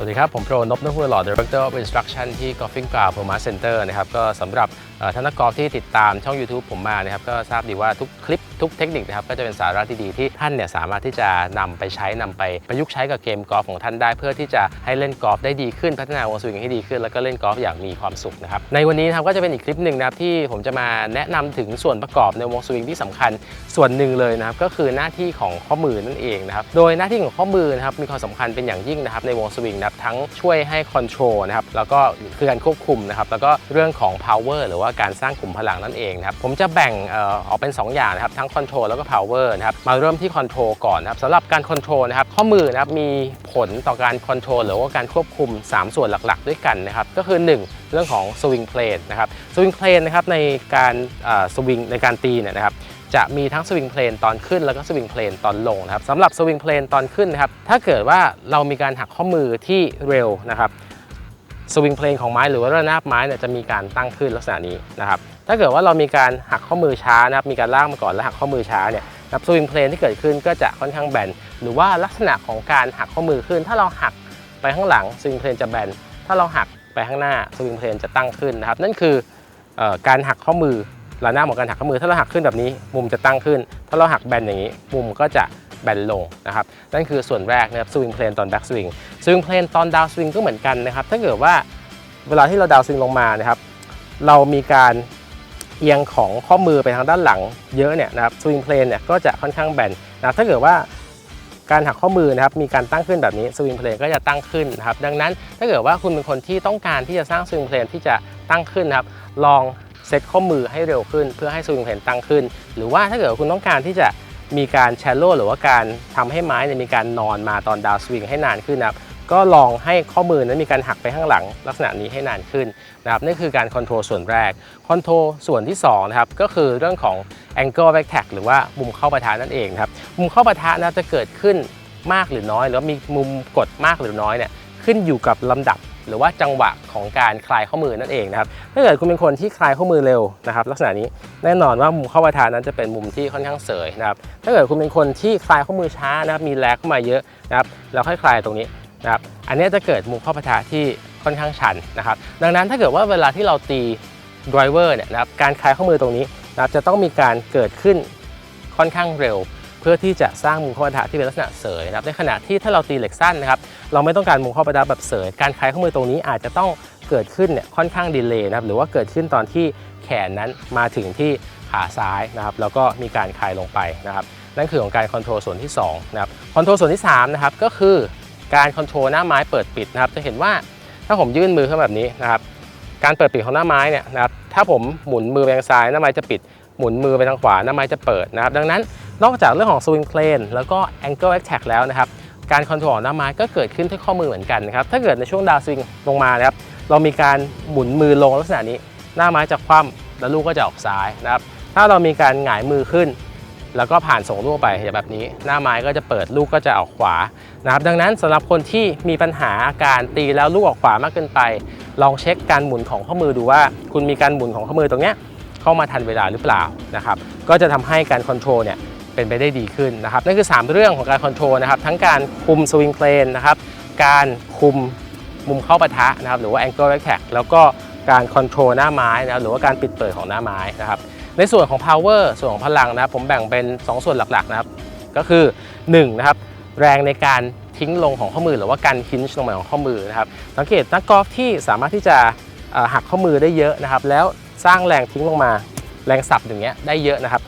วัสดีครับ ผมโปรนพนพหัวหล่อ Director of Instruction ที่ Golfing Ground p e r m a Center นะครับ ก็สำหรับท่านนักกอล์ฟที่ติดตามช่อง YouTube ผมมานะครับ ก็ทราบดีว่าทุกคลิป ทุกเทคนิคนะครับก็จะเป็นสาระที่ดีที่ท่านเนี่ยสามารถที่จะนำไปใช้นำไปประยุกต์ใช้กับเกมกอล์ฟของท่านได้เพื่อที่จะให้เล่นกอล์ฟได้ดีขึ้นพัฒนาวงสวิงให้ดีขึ้น แล้วก็เล่นกอล์ฟอย่างมีความสุขนะครับในวันนี้นะครับก็จะเป็นอีกคลิปหนึ่งนะครับที่ผมจะมาแนะนำถึงส่วนประกอบในวงสวิงที่สำคัญส่วนหนึ่งเลยนะครับก็คือหน้าที่ของข้อมือนั่นเองนะครับโดยหน้าที่ของข้อมือนะครับมีความสำคัญเป็นอย่างยิ่งนะครับในวงสวิงนะครับทั้งช่วยให้คอนโทรลนะครับแล้วก็คือการควบคุมนะครับแล้วก็เรื่องของ power หรือว่าการสร้างกลุ่มพลังนั่นเองนะครับผมจะแบ่งออกเป็น 2 อย่างนะครับทั้งคอนโทรลแล้วก็ power นะครับมาเริ่มที่คอนโทรลก่อนนะครับสำหรับการคอนโทรลนะครับข้อมือนะครับมีผลต่อการคอนโทรลหรือว่าการควบคุม 3 ส่วนหลักๆ ด้วยกันนะครับก็คือ 1 เรื่องของสวิงเพลนนะครับสวิงเพลนนะครับในการสวิงในการตีเนี่ยนะครับจะมีทั้งสวิงเพลนตอนขึ้นแล้วก็สวิงเพลนตอนลงนะครับสำหรับสวิงเพลนตอนขึ้นนะครับถ้าเกิดว่าเรามีการหักข้อมือที่เร็วนะครับสวิงเพลนของไม้หรือว่าระนาบไม้เนี่ยจะมีการตั้งขึ้นลักษณะนี้นะครับ ถ้าเกิดว่าเรามีการหักข้อมือช้านะครับมีการลากมาก่อนแล้วหักข้อมือช้าเนี่ยนับสวิงเพลนที่เกิดขึ้นก็จะค่อนข้างแบนหรือว่าลักษณะของการหักข้อมือขึ้น ถ้าเราหักไปข้างหลังสวิงเพลนจะแบนถ้าเราหักไปข้างหน้าสวิงเพลนจะตั้งขึ้นนะครับ นั่นคือเออการหักข้อมือระนาบของการหักข้อมือ ถ้าเราหักขึ้นแบบนี้มุมจะตั้งขึ้น ถ้าเราหักแบนอย่างนี้ มุมก็จะแบนลงนะครับนั่นคือส่วนแรกนะครับสวิงเพลนตอนแบ็กสวิงสวิงเพลนตอนดาวสวิงก็เหมือนกันนะครับถ้าเกิดว่าเวลาที่เราดาวสวิงลงมานะครับเรามีการ เอียงของข้อมือไปทางด้านหลังเยอะเนี่ยนะครับสวิงเพลนเนี่ยก็จะค่อนข้างแบนนะถ้าเกิดว่าการหักข้อมือนะครับมีการตั้งขึ้นแบบนี้สวิงเพลนก็จะตั้งขึ้นนะครับดังนั้นถ้าเกิดว่าคุณเป็นคนที่ต้องการที่จะสร้างสวิงเพลนที่จะตั้งขึ้นนะครับลองเซตข้อมือให้เร็วขึ้น เพื่อให้สวิงเพลนตั้งขึ้น หรือว่าถ้าเกิดคุณต้องการที่จะมีการแชโลหรือว่าการทำให้ไม้เนี่ยมีการนอนมาตอนดาวสวิงให้นานขึ้นนะครับ ก็ลองให้ข้อมือนั้นมีการหักไปข้างหลังลักษณะนี้ให้นานขึ้นนะครับนี่คือการคอนโทรลส่วนแรกคอนโทรลส่วนที่2นะครับก็คือเรื่องของ angle back tag หรือว่ามุมเข้าปะทะนั่นเองครับมุมเข้าปะทะนะจะเกิดขึ้นมากหรือน้อย หรือว่ามีมุมกดมากหรือน้อยเนี่ยขึ้นอยู่กับลำดับหรือว่าจังหวะของการคลายข้อมือนั่นเองนะครับถ้าเกิดคุณเป็นคนที่คลายข้อมือเร็วนะครับ ลักษณะนี้แน่นอนว่ามุมเข้าประทานนั้นจะเป็นมุมที่ค่อนข้างเสยนะครับถ้าเกิดคุณเป็นคนที่คลายข้อมือช้านะครับมีแรงเข้ามาเยอะนะครับแล้วค่อยคลายตรงนี้ นะครับอันนี้จะเกิดมุมเข้าปะทะที่ค่อนข้างชันนะครับ ดังนั้นถ้าเกิดว่าเวลาที่เราตีดรเวอร์เนี่ยนะครับการคลายข้อมือตรงนี้นะครับจะต้องมีการเกิดขึ้นค่อนข้างเร็ว เพื่อที่จะสร้างมุมข้าปะทะที่เป็นลักษณะเสยนะครับในขณะที่ถ้าเราตีเหล็กสั้นนะครับเราไม่ต้องการมุมข้าปะทะแบบเสย การคลายข้อมือตรงนี้อาจจะต้องเกิดขึ้นเนี่ยค่อนข้างดีเลย์นะครับหรือว่าเกิดขึ้นตอนที่แขนนั้นมาถึงที่ขาซ้ายนะครับแล้วก็มีการคลายลงไปนะครับนั่นคือของการคอนโทรลส่วนที่2นะครับคอนโทรลส่วนที่3นะครับก็คือ การคอนโทรลหน้าไม้เปิดปิดนะครับ จะเห็นว่าถ้าผมยื่นมือขึ้นแบบนี้นะครับ การเปิดปิดของหน้าไม้เนี่ยนะครับ ถ้าผมหมุนมือไปทางซ้ายหน้าไม้จะปิด หมุนมือไปทางขวาหน้าไม้จะเปิดนะครับ ดังนั้นนอกจากเรื่องของ swing plane แล้วก็ angle attack แล้วนะครับการคอนโทรลหน้าไม้ก็เกิดขึ้นที่ข้อมือเหมือนกันนะครับ ถ้าเกิดในช่วงดาวสวิงลงมานะครับ เรามีการหมุนมือลงลักษณะนี้ หน้าไม้จะคว่ำแล้วลูกก็จะออกซ้ายนะครับ ถ้าเรามีการหงายมือขึ้น แล้วก็ผ่านส่งลูกไปแบบนี้ หน้าไม้ก็จะเปิดลูกก็จะออกขวานะครับดังนั้นสำหรับคนที่มีปัญหาอาการตีแล้วลูกออกขวามากเกินไป ลองเช็คการหมุนของข้อมือดูว่า คุณมีการหมุนของข้อมือตรงเนี้ยเข้ามาทันเวลาหรือเปล่านะครับก็จะทำให้การคอนโทรลเนี่ยเป็นไปได้ดีขึ้นนะครับนั่นคือ 3 เรื่องของการคอนโทรลนะครับทั้งการคุมสวิงเพลนนะครับการคุมมุมเข้าปะทะนะครับหรือว่า angle attack แล้วก็การคอนโทรลหน้าไม้นะครับหรือว่าการปิดเปิดของหน้าไม้นะครับ ในส่วนของ power ส่วนของพลังนะครับผมแบ่งเป็น 2 ส่วนหลักๆนะครับก็คือ1นะครับแรงในการทิ้งลงของข้อมือ หรือว่าการฮินช์ลงมาของข้อมือนะครับสังเกตนักกอล์ฟที่สามารถที่จะหักข้อมือได้เยอะนะครับ แล้วสร้างแรงทิ้งลงมาแรงสับอย่างเงี้ยได้เยอะนะครับ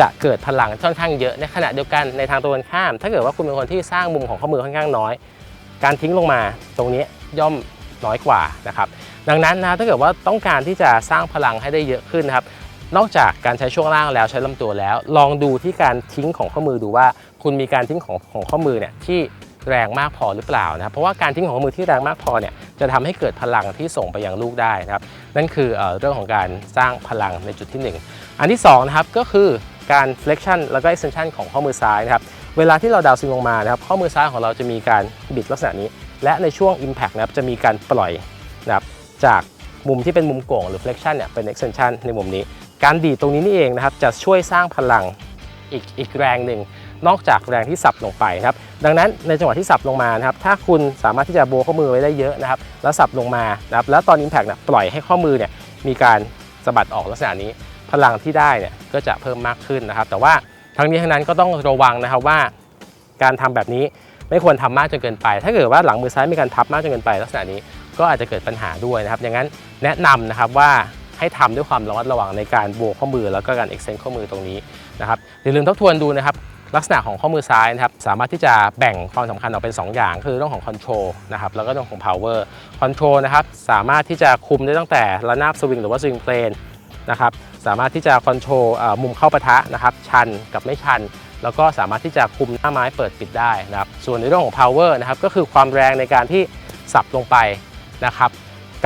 จะเกิดพลังค่อนข้างเยอะในขณะเดียวกันในทางตรงกันข้าม ถ้าเกิดว่าคุณเป็นคนที่สร้างมุมของข้อมือค่อนข้างน้อย การทิ้งลงมาตรงนี้ย่อมน้อยกว่านะครับ ดังนั้นนะถ้าเกิดว่าต้องการที่จะสร้างพลังให้ได้เยอะขึ้นนะครับ นอกจากการใช้ช่วงล่างแล้วใช้ลำตัวแล้ว ลองดูที่การทิ้งของข้อมือดูว่า คุณมีการทิ้งของของข้อมือเนี่ยที่แรงมากพอหรือเปล่านะครับเพราะว่าการทิ้งของข้อมือที่แรงมากพอเนี่ยจะทำให้เกิดพลังที่ส่งไปยังลูกได้นะครับนั่นคือเอเรื่องของการสร้างพลังในจุดที่ 1 อันที่2นะครับก็คือการ flexion แล้วก็ extension ของข้อมือซ้ายนะครับเวลาที่เราดาวน์สวิงลงมานะครับข้อมือซ้ายของเราจะมีการบิดลักษณะนี้ และในช่วง impact นะครับจะมีการปล่อยนะครับจากมุมที่เป็นมุมโก่งหรือ flexion เนี่ยเป็น extension ในมุมนี้ การดีดตรงนี้นี่เองนะครับจะช่วยสร้างพลังอีกอีกแรงหนึ่งนอกจากแรงที่สับลงไปนะครับ ดังนั้นในจังหวะที่สับลงมานะครับ ถ้าคุณสามารถที่จะโบข้อมือไว้ได้เยอะนะครับ แล้วสับลงมานะครับ แล้วตอน Impact เนี่ยปล่อยให้ข้อมือเนี่ยมีการสะบัดออกลักษณะนี้ พลังที่ได้เนี่ยก็จะเพิ่มมากขึ้นนะครับ แต่ว่าทั้งนี้ทั้งนั้นก็ต้องระวังนะครับว่า การทำแบบนี้ไม่ควรทำมากจนเกินไป ถ้าเกิดว่าหลังมือซ้ายมีการทับมากจนเกินไป ลักษณะนี้ก็อาจจะเกิดปัญหาด้วยนะครับอย่างนั้นแนะนำนะครับว่า ให้ทำด้วยความระมัดระวังในการโบว์ข้อมือแล้วก็การ extend ข้อมือตรงนี้นะครับอย่าลืมทบทวนดูนะครับลักษณะของข้อมือซ้ายนะครับสามารถที่จะแบ่งความสำคัญออกเป็น 2 อย่าง คือเรื่องของ control นะครับแล้วก็เรื่องของ power control นะครับสามารถที่จะคุมได้ตั้งแต่ระนาบสวิงหรือว่าสวิงเพลนนะครับสามารถที่จะ control เอ่อมุมเข้าปะทะนะครับชันกับไม่ชัน แล้วก็สามารถที่จะคุมหน้าไม้เปิดปิดได้นะครับส่วนในเรื่องของ power นะครับก็คือความแรงในการที่สับลงไปนะครับ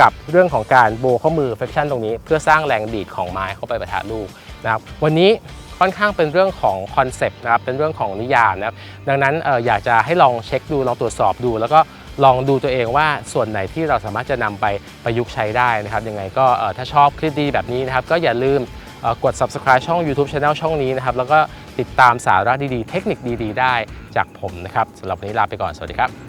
กับเรื่องของการโบข้อมือ flexion ตรงนี้ เพื่อสร้างแรงดีดของไม้เข้าไปประทะลูกนะครับวันนี้ค่อนข้างเป็นเรื่องของคอนเซปต์นะครับเป็นเรื่องของนิยามนะครับดังนั้นอออยากจะให้ลองเช็คดูลองตรวจสอบดู แล้วก็ลองดูตัวเองว่าส่วนไหนที่เราสามารถจะนำไปประยุกต์ใช้ได้นะครับยังไงก็ถ้าชอบคลิปดีแบบนี้นะครับก็อย่าลืมกด subscribe ช่อง YouTube Channel ช่องนี้นะครับแล้วก็ติดตามสาระดีๆ เทคนิคดีๆ ได้จากผมนะครับสำหรับวันนี้ลาไปก่อนสวัสดีครับ